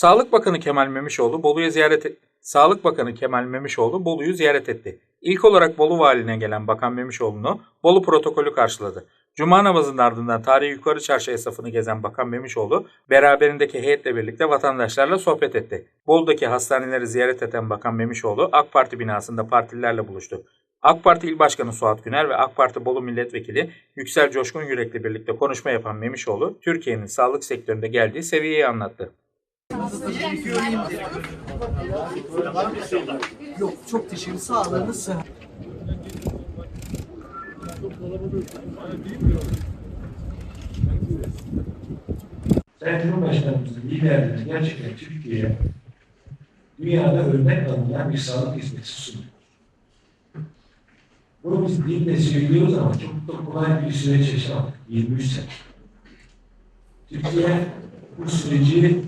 Sağlık Bakanı Kemal Memişoğlu Bolu'ya ziyaret et- Sağlık Bakanı Kemal Memişoğlu Bolu'yu ziyaret etti. İlk olarak Bolu valine gelen Bakan Memişoğlu'nu Bolu protokolü karşıladı. Cuma namazının ardından tarihi yukarı çarşı esnafını gezen Bakan Memişoğlu beraberindeki heyetle birlikte vatandaşlarla sohbet etti. Bolu'daki hastaneleri ziyaret eden Bakan Memişoğlu AK Parti binasında partililerle buluştu. AK Parti İl Başkanı Suat Güner ve AK Parti Bolu Milletvekili Yüksel Coşkun Yürek'le birlikte konuşma yapan Memişoğlu, Türkiye'nin sağlık sektöründe geldiği seviyeyi anlattı. Yok çok teşekkür Sağlığınız. Sayın Cumhurbaşkanımızın liderliğinde gerçekten Türkiye'ye dünyada örnek alınan bir sağlık hizmeti sunuyor. Bunu biz dille söylüyoruz ama çok da kolay bir süreç yaşamadık. 23 sene. Türkiye bu süreci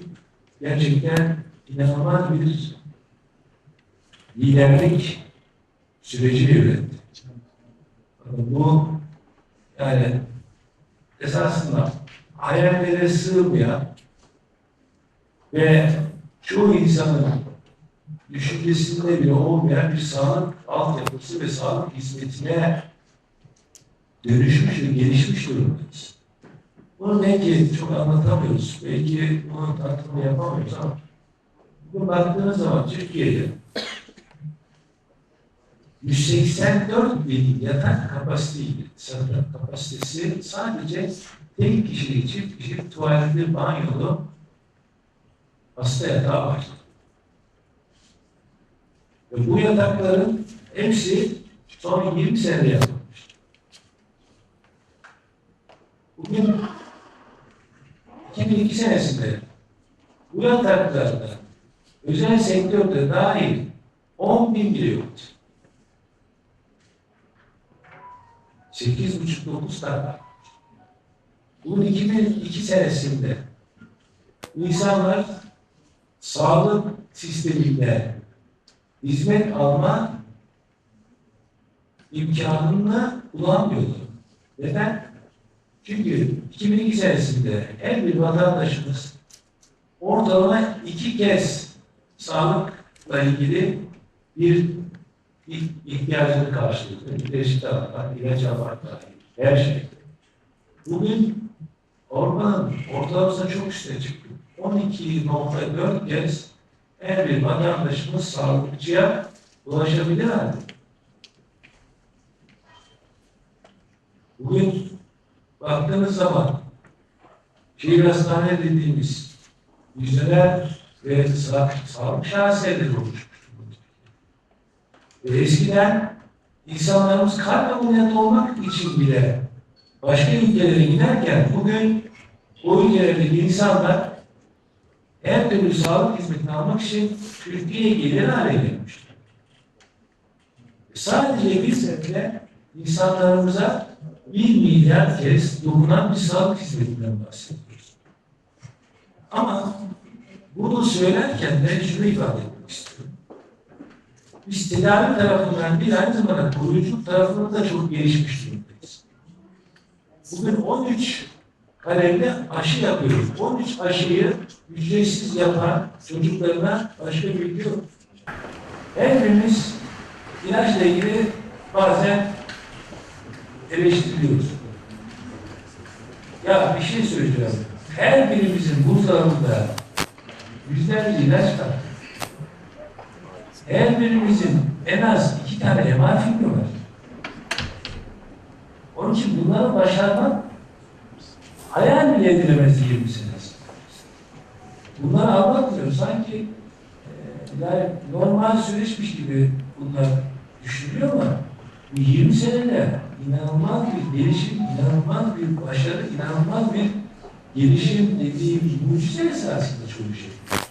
gerçekten inanılmaz bir liderlik süreci yönetti. Bu yani esasında hayallere sığmayan ve çoğu insanın düşüncesinde bile olmayan bir sağlık altyapısı ve sağlık hizmetine dönüşmüş ve gelişmiş durumdayız. Bunu belki çok anlatamıyoruz. Belki bunun tanıtımını yapamıyoruz ama bugün baktığınız zaman Türkiye'de 184 bin yatak kapasiteli sanırım kapasitesi sadece tek kişilik, çift kişilik tuvaletli, banyolu hasta yatağı var. Ve bu yatakların hepsi son 20 senede yapılmış. Bugün 2002 senesinde bu yataklarda özel sektörde dahil 10 bin bile yoktu. 8,5-9 tane. Bunun 2002 senesinde insanlar sağlık sisteminde hizmet alma imkanını bulamıyorlar. Neden? Çünkü 2002 senesinde her bir vatandaşımız ortalama iki kez sağlıkla ilgili bir ihtiyacını karşılıyor. Reçete almak, ilaç almak her şey. Bugün Ormanın ortalamasına çok üstüne çıktı. 12.4 kez her bir vatandaşımız sağlıkçıya ulaşabilir halde. Bugün baktığınız zaman şehir hastane dediğimiz yüzdeler ve sağ, sağlık şaheserleri oluşmuştur. Eskiden insanlarımız kalp ameliyatı olmak için bile başka ülkelere giderken bugün o ülkelerdeki insanlar her türlü sağlık hizmetini almak için Türkiye'ye gelir hale gelmişler. Sadece bir senede insanlarımıza bir milyar kez dokunan bir sağlık hizmetinden bahsediyoruz. Ama bunu söylerken ben şunu ifade etmek istiyorum. Biz tedavi tarafından bir aynı zamanda koruyuculuk tarafında da çok gelişmiş durumdayız. Bugün 13 kalemde aşı yapıyoruz. 13 aşıyı ücretsiz yapan çocuklarına başka bir ülke yok. Her birimiz ilaçla ilgili bazen eleştiriliyoruz. Ya bir şey söyleyeceğim. Her birimizin buzdolabında yüzlerce ilaç var. Her birimizin en az iki tane MR filmi var. Onun için bunları başarmak hayal bile edilemez 20 senesi. Bunları anlatmıyor. Sanki e, yani normal süreçmiş gibi bunlar düşünülüyor ama bu 20 senede inanılmaz bir gelişim, inanılmaz bir başarı, inanılmaz bir gelişim dediğim mucize esasında bir şey.